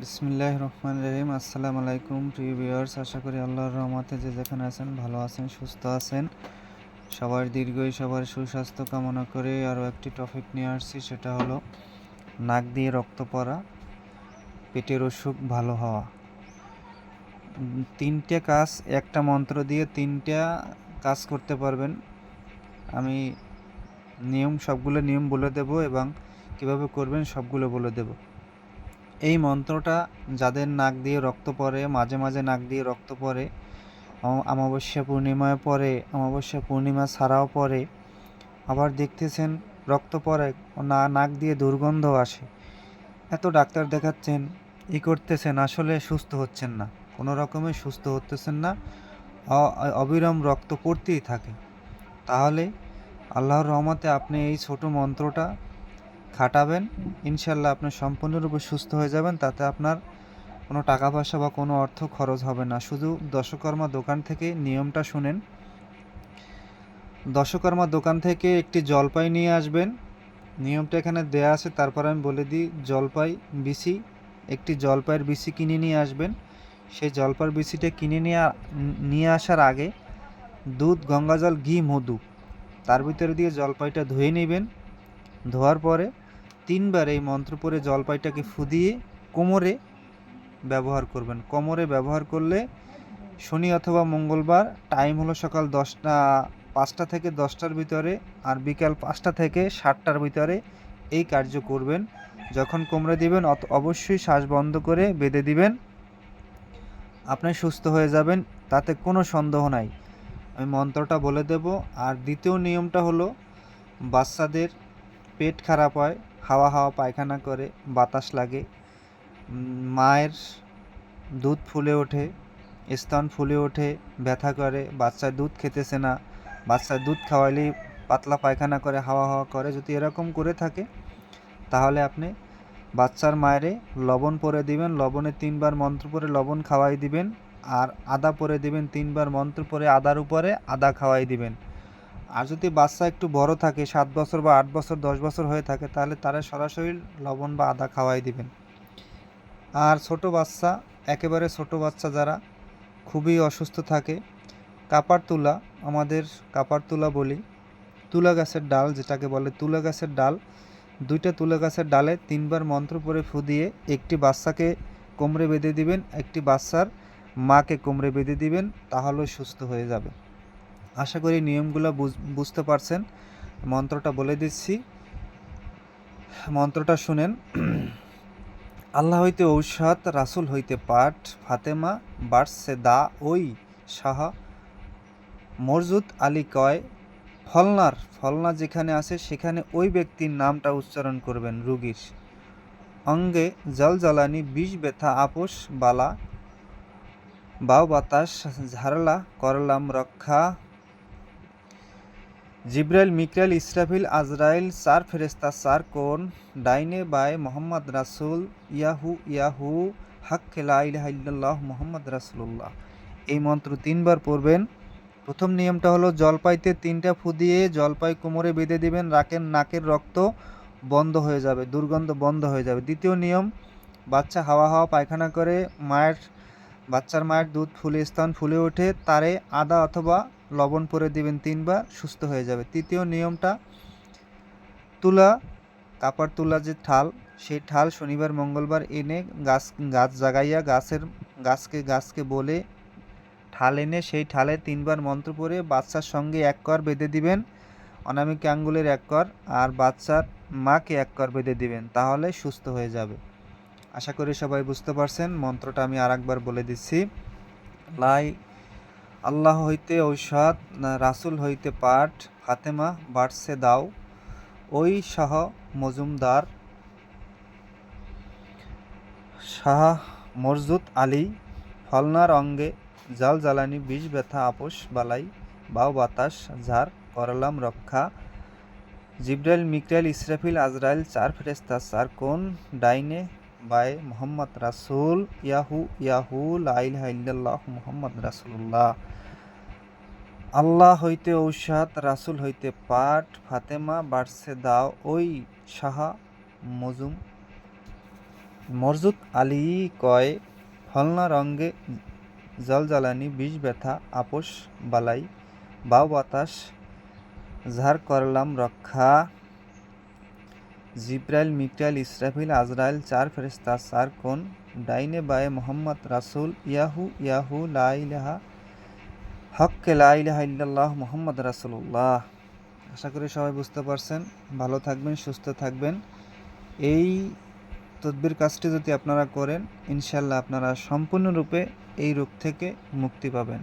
বিসমিল্লাহ রহমান রহিম। আসসালামু আলাইকুম, প্রিয় ভিউয়ার্স। আশা করি আল্লাহর রহমতে যে যেখানে আছেন, ভালো আছেন, সুস্থ আছেন। সবার দীর্ঘই সবার সুস্বাস্থ্য কামনা করে আরও একটি টপিক নিয়ে আসছি, সেটা হলো নাক দিয়ে রক্ত পড়া, পেটের অসুখ, ভালো হওয়া। তিনটে কাজ, একটা মন্ত্র দিয়ে তিনটা কাজ করতে পারবেন। আমি নিয়ম, সবগুলো নিয়ম বলে দেব এবং কীভাবে করবেন সবগুলো বলে দেব। এই মন্ত্রটা যাদের নাক দিয়ে রক্ত পড়ে, মাঝে মাঝে নাক দিয়ে রক্ত পড়ে, অম- অমাবস্যা পূর্ণিমায় পড়ে, অমাবস্যা পূর্ণিমা ছাড়াও পড়ে, আবার দেখতেছেন রক্ত পড়ে না, নাক দিয়ে দুর্গন্ধ আসে। এত ডাক্তার দেখাচ্ছেন, ই করতেছেন, আসলে সুস্থ হচ্ছেন না। কোনো রকমে সুস্থ হতেছেন না অবিরাম রক্ত পড়তেই থাকে। তাহলে আল্লাহর রহমতে আপনি এই ছোট মন্ত্রটা খাটাবেন, ইনশাল্লাহ আপনি সম্পূর্ণরূপে সুস্থ হয়ে যাবেন, তাতে আপনার কোনো টাকা পয়সা বা কোনো অর্থ খরচ হবে না। শুধু দশকর্মা দোকান থেকে নিয়মটা শুনেন। দশকর্মা দোকান থেকে একটি জলপাই নিয়ে আসবেন। নিয়মটা এখানে দেয়া আছে, তারপর আমি বলে দিই, জলপাই বিসি একটি জলপাইয়ের বিসি কিনে নিয়ে আসবেন। সেই জলপাইয়ের বিসিটা কিনে নিয়ে নিয়ে আসার আগে দুধ, গঙ্গাজল, ঘি, মধু, তার ভিতরে দিয়ে জলপাইটা ধুয়ে নেবেন। ধোয়ার পরে তিনবার এই মন্ত্র পরে জলপাইটাকে ফুদিয়ে কোমরে ব্যবহার করবেন। কোমরে ব্যবহার করলে শনি অথবা মঙ্গলবার টাইম হলো সকাল দশটা, পাঁচটা থেকে দশটার ভিতরে আর বিকাল পাঁচটা থেকে সাতটার ভিতরে এই কার্য করবেন। যখন কোমরে দিবেন, অত- অবশ্যই শ্বাস বন্ধ করে বেঁধে দিবেন। আপনি সুস্থ হয়ে যাবেন, তাতে কোনো সন্দেহ নাই। আমি মন্ত্রটা বলে দেব। আর দ্বিতীয় নিয়মটা হলো বাচ্চাদের পেট খারাপ হয় হাওয়া হাওয়া পায়খানা করে, বাতাস লাগে। মায়ের দুধ ফুলে ওঠে, স্তন ফুলে ওঠে, ব্যথা করে। বাচ্চা দুধ খেতেছে না। বাচ্চা দুধ খাওয়াইলেই পাতলা পায়খানা করে, হাওয়া হাওয়া করে। যদি এরকম করে থাকে, তাহলে আপনি বাচ্চার মায়েরে লবণ পরে দিবেন। লবণে তিনবার মন্ত্র পরে লবণ খাওয়াই দিবেন। আর আদা পরে দিবেন তিনবার মন্ত্র পরে আদার উপরে আদা খাওয়াই দিবেন। আর যদি বাচ্চা একটু বড় থাকে, সাত বছর বা আট বছর, দশ বছর হয়ে থাকে, তাহলে তারা সরাসরি লবণ বা আদা খাওয়াই দিবেন। আর ছোট বাচ্চা, একেবারে ছোট বাচ্চা যারা, খুবই অসুস্থ থাকে, কাপার তুলা, আমাদের কাপার তুলা বলি, তুলা গাছের ডাল যেটাকে বলে, তুলা গাছের ডাল, দুইটা তুলা গাছের ডালে তিনবার মন্ত্র পরে ফু দিয়ে একটি বাচ্চাকে কোমরে বেঁধে দিবেন, একটি বাচ্চার মাকে কোমরে বেঁধে দিবেন, তাহলে সুস্থ হয়ে যাবে। আশা করি নিয়মগুলো বুঝ- বুঝতে পারছেন। মন্ত্রটা বলে দিচ্ছি। মন্ত্রটা শুনেন। আল্লাহ হইতে ঔষধ, রাসুল হইতে পাঠ, ফাতেমা বাড়ছে দা ওই শাহ মরজুদ আলী কয়, ফলনার, ফলনা যেখানে আছে সেখানে ওই ব্যক্তির নামটা উচ্চারণ করবেন রুগীর। অঙ্গে জল জ্বালানি, বিষ ব্যথা, আপোষ, বালা বাউ বাতাস ঝারলা, করলাম রক্ষা জিব্রাইল মিকরাইল ইসরাফিল, আজরাইল, সার ফেরেস্তা চার কোন, ডাইনে বাই মোহাম্মদ রাসুল, ইয়াহু ইয়াহু হাক খেলা ইলাহ মোহাম্মদ রাসুল্লাহ এই মন্ত্র তিনবার পড়বেন। প্রথম নিয়মটা হলো জলপাইতে তিনটা ফু দিয়ে জলপাই কোমরে বেঁধে দিবেন রাকের নাকের রক্ত বন্ধ হয়ে যাবে, দুর্গন্ধ বন্ধ হয়ে যাবে। দ্বিতীয় নিয়ম, বাচ্চা হাওয়া হাওয়া পায়খানা করে, মায়ের বাচ্চার মায়ের দুধ ফুলে, স্থান ফুলে ওঠে, তারে আদা অথবা লবণ পরে দিবেন, তিনবার সুস্থ হয়ে যাবে। তৃতীয় নিয়মটা, তুলা, কাপড় তুলা যে ঠাল সেই ঠাল শনিবার, মঙ্গলবার এনে গাছ গাছ জাগাইয়া গাছের, গাছকে গাছকে বলে ঠাল এনে সেই ঠালে তিনবার মন্ত্র পড়ে বাচ্চার সঙ্গে এক কর বেঁধে দিবেন, অনামিকা আঙ্গুলের এক কর, আর বাচ্চার মাকে এক কর বেঁধে দিবেন, তাহলে সুস্থ হয়ে যাবে। আশা করি সবাই বুঝতে পারছেন, মন্ত্রটা আমি আরেকবার বলে দিচ্ছি। লাই, আল্লাহ হইতে ঔষধ রাসুল হইতে পাঠ, ফাতেমা বাড়ছে দাও। ওই শাহ মজুমদার, শাহ মরজুদ আলী ফলনার অঙ্গে জাল জ্বালানি, বিষ ব্যথা, আপোষ, বালাই বাউ বাতাস, ঝাড়, করলাম রক্ষা। জিব্রাইল, মিকরাইল, ইসরাফিল, আজরাইল, চার ফেরেস্তা চার কোন ডাইনে বাই মোহাম্মদ রাসুল ইয়াহু ইয়াহু লাইল্লাহ মোহাম্মদ রাসুল্লাহ আল্লাহ হইতে ঔষাদ রাসুল হইতে পাঠ, ফাতেমা বাড়ছে দাও, ওই সাহা মজুম। মরজুত আলী কয়, ফলনা রঙ্গে জলজ্বালানি বিষ ব্যথা, আপোষ বালাই বাউ বাতাস, ঝাড় করলাম রক্ষা। জিব্রাইল মিকাইল ইসরাফিল, আজরাইল, চার ফেরেস্তা চার কোন, ডাইনে বায়ে মোহাম্মদ রাসুল, ইয়াহু ইয়াহু, লা ইলাহা, হককে লা ইলাহা ইল্লাল্লাহ মোহাম্মদ রাসুল্লাহ আশা করি সবাই বুঝতে পারছেন। ভালো থাকবেন, সুস্থ থাকবেন। এই তদবির কাজটি যদি আপনারা করেন, ইনশাল্লাহ আপনারা সম্পূর্ণরূপে এই রোগ থেকে মুক্তি পাবেন।